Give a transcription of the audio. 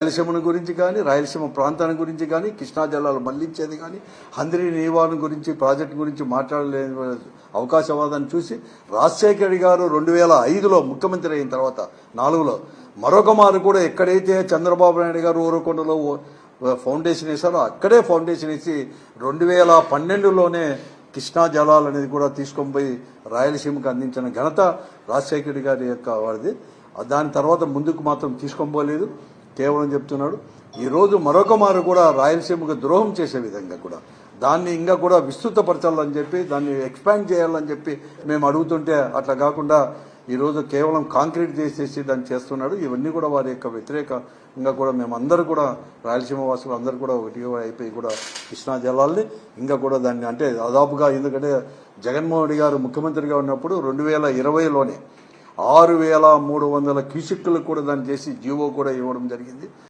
రాయలసీమను గురించి కానీ రాయలసీమ ప్రాంతాన్ని గురించి కానీ కృష్ణా జలాలు మళ్ళించేది కానీ హంద్రి నివారణ గురించి ప్రాజెక్టు గురించి మాట్లాడలే అవకాశవాదాన్ని చూసి రాజశేఖర్ గారు రెండు వేల ఐదులో ముఖ్యమంత్రి అయిన తర్వాత నాలుగులో మరొక మారు కూడా ఎక్కడైతే చంద్రబాబు నాయుడు గారు ఊరకొండలో ఫౌండేషన్ వేశారో అక్కడే ఫౌండేషన్ వేసి రెండు వేల పన్నెండులోనే కృష్ణా జలాలు అనేది కూడా తీసుకొని పోయి రాయలసీమకు అందించిన ఘనత రాజశేఖర్ గారి యొక్క వాడిది దాని తర్వాత ముందుకు మాత్రం తీసుకొని పోలేదు. కేవలం చెప్తున్నాడు. ఈరోజు మరొక మారు కూడా రాయలసీమకు ద్రోహం చేసే విధంగా కూడా. దాన్ని ఇంకా కూడా విస్తృతపరచాలని చెప్పి దాన్ని ఎక్స్పాండ్ చేయాలని చెప్పి మేము అడుగుతుంటే అట్లా కాకుండా ఈరోజు కేవలం కాంక్రీట్ చేసేసి దాన్ని చేస్తున్నాడు. ఇవన్నీ కూడా వారి యొక్క వ్యతిరేకంగా కూడా మేము అందరూ కూడా రాయలసీమ వాసులు అందరూ కూడా ఒకటిగా అయిపోయి కూడా కృష్ణా జలాల్ని ఇంకా కూడా దాన్ని అంటే దాదాపుగా ఎందుకంటే జగన్మోహన్ రెడ్డి గారు ముఖ్యమంత్రిగా ఉన్నప్పుడు రెండు వేల ఇరవైలోనే ఆరు వేల మూడు వందల క్యూసిక్లకు కూడా దాన్ని చేసి జీవో కూడా ఇవ్వడం జరిగింది.